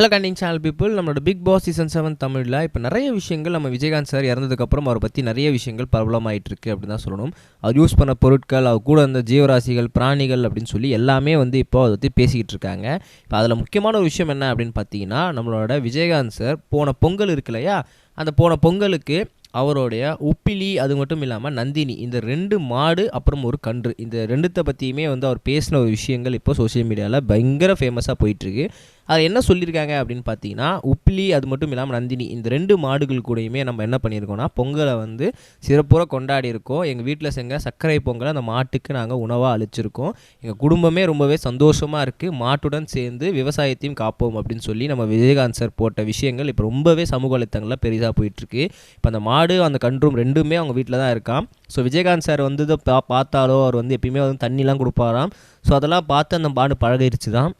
Hello கண்டிங் channel people நம்மளோட big pass season seven தமிழில் இப்போ நிறைய விஷயங்கள் நம்ம விஜயகாந்த் சார் இறந்ததுக்கப்புறம் அவரை பற்றி நிறைய விஷயங்கள் பிரபலமாயிட்டு இருக்கு அப்படின்னு தான் சொல்லணும். அவர் யூஸ் பண்ண பொருட்கள் அவர் கூட இருந்த ஜீவராசிகள் பிராணிகள் அப்படின்னு சொல்லி எல்லாமே வந்து இப்போ அதை பற்றி பேசிக்கிட்டு இருக்காங்க. இப்போ அதில் முக்கியமான ஒரு விஷயம் என்ன அப்படின்னு பார்த்தீங்கன்னா நம்மளோட விஜயகாந்த் சார் போன பொங்கல் இருக்கு இல்லையா? அந்த போன பொங்கலுக்கு அவருடைய உப்பிலி அது மட்டும் இல்லாமல் நந்தினி இந்த ரெண்டு மாடு அப்புறம் ஒரு கன்று இந்த ரெண்டுத்தை பற்றியுமே வந்து அவர் பேசின ஒரு விஷயங்கள் இப்போ சோஷியல் மீடியாவில் பயங்கர ஃபேமஸாக போயிட்டுருக்கு. அதில் என்ன சொல்லியிருக்காங்க அப்படின்னு பார்த்தீங்கன்னா உப்பிலி அது மட்டும் இல்லாமல் நந்தினி இந்த ரெண்டு மாடுகள் கூடயுமே நம்ம என்ன பண்ணியிருக்கோம்னா பொங்கலை வந்து சிறப்புற கொண்டாடி இருக்கோம் எங்கள் வீட்டில் செஞ்ச சர்க்கரை பொங்கலை அந்த மாட்டுக்கு நாங்கள் உணவாக அழிச்சிருக்கோம் எங்கள் குடும்பமே ரொம்பவே சந்தோஷமாக இருக்குது மாட்டுடன் சேர்ந்து விவசாயத்தையும் காப்போம் அப்படின்னு சொல்லி நம்ம விஜயகாந்த் சார் போட்ட விஷயங்கள் இப்போ ரொம்பவே சமூக வலைத்தங்களில் பெரிதாக போயிட்டுருக்கு. இப்போ அந்த மாடு அந்த கன்றும் ரெண்டுமே அவங்க வீட்டில் தான் இருக்கான் ஸோ விஜயகாந்த் சார் வந்து இதை பா பார்த்தாலோ அவர் வந்து எப்பயுமே வந்து தண்ணிலாம் கொடுப்பாராம். ஸோ அதெல்லாம் பார்த்து அந்த மாடு பழகிருச்சு தான்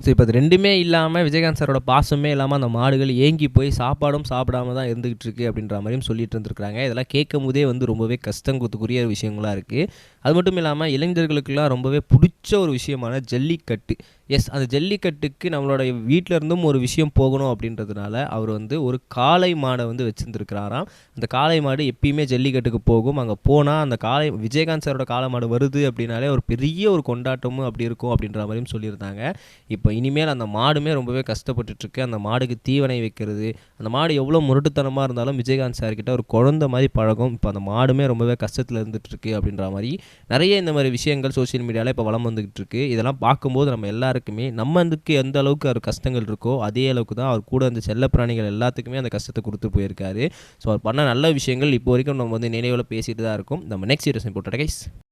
ஸோ இப்போ அது ரெண்டுமே இல்லாமல் விஜயகாந்த் சாரோட பாசமே இல்லாமல் அந்த மாடுகள் ஏங்கி போய் சாப்பாடும் சாப்பிடாம தான் இருந்துகிட்டு இருக்கு அப்படின்ற மாதிரியும் சொல்லிட்டு இருந்திருக்காங்க இதெல்லாம் கேட்கும் போதே வந்து ரொம்பவே கஷ்டங்குத்துக்குரிய விஷயங்களாக இருக்குது அது மட்டும் இல்லாமல் இளைஞர்களுக்கெல்லாம் ரொம்பவே பிடிச்ச ஒரு விஷயமான ஜல்லிக்கட்டு. எஸ் அந்த ஜல்லிக்கட்டுக்கு நம்மளோட வீட்டில் இருந்தும் ஒரு விஷயம் போகணும் அப்படின்றதுனால அவர் வந்து ஒரு காளை மாடை வந்து வச்சுருந்துருக்கிறாராம். அந்த காளை மாடு எப்பயுமே ஜல்லிக்கட்டுக்கு போகும். அங்கே போனால் அந்த காளை விஜயகாந்த் சாரோட காளை மாடு வருது அப்படின்னாலே ஒரு பெரிய ஒரு கொண்டாட்டமும் அப்படி இருக்கும் அப்படின்ற மாதிரியும் சொல்லியிருந்தாங்க. இப்போ இப்போ இனிமேல் அந்த மாடுமே ரொம்பவே கஷ்டப்பட்டுட்ருக்கு. அந்த மாடுக்கு தீவனை வைக்கிறது அந்த மாடு எவ்வளோ முரட்டுத்தனமாக இருந்தாலும் விஜயகாந்த் சார்கிட்ட ஒரு குழந்த மாதிரி பழகும். இப்போ அந்த மாடுமே ரொம்பவே கஷ்டத்தில் இருந்துகிட்ருக்கு அப்படின்ற மாதிரி நிறைய இந்த மாதிரி விஷயங்கள் சோஷியல் மீடியாவில் இப்போ வளம் வந்துக்கிட்டு இருக்கு இதெல்லாம் பார்க்கும்போது நம்ம எல்லாருக்குமே நம்ம அதுக்கு எந்த அளவுக்கு அவர் கஷ்டங்கள் இருக்கோ அதே அளவுக்கு தான் அவர் கூட அந்த செல்ல பிராணிகள் எல்லாத்துக்குமே அந்த கஷ்டத்தை கொடுத்து போயிருக்காரு. ஸோ அவர் பண்ண நல்ல விஷயங்கள் இப்போ வரைக்கும் நம்ம வந்து நினைவில் பேசிட்டு தான் இருக்கோம். நம்ம நெக்ஸ்ட் சீரியஸ் போட்டோட கைஸ்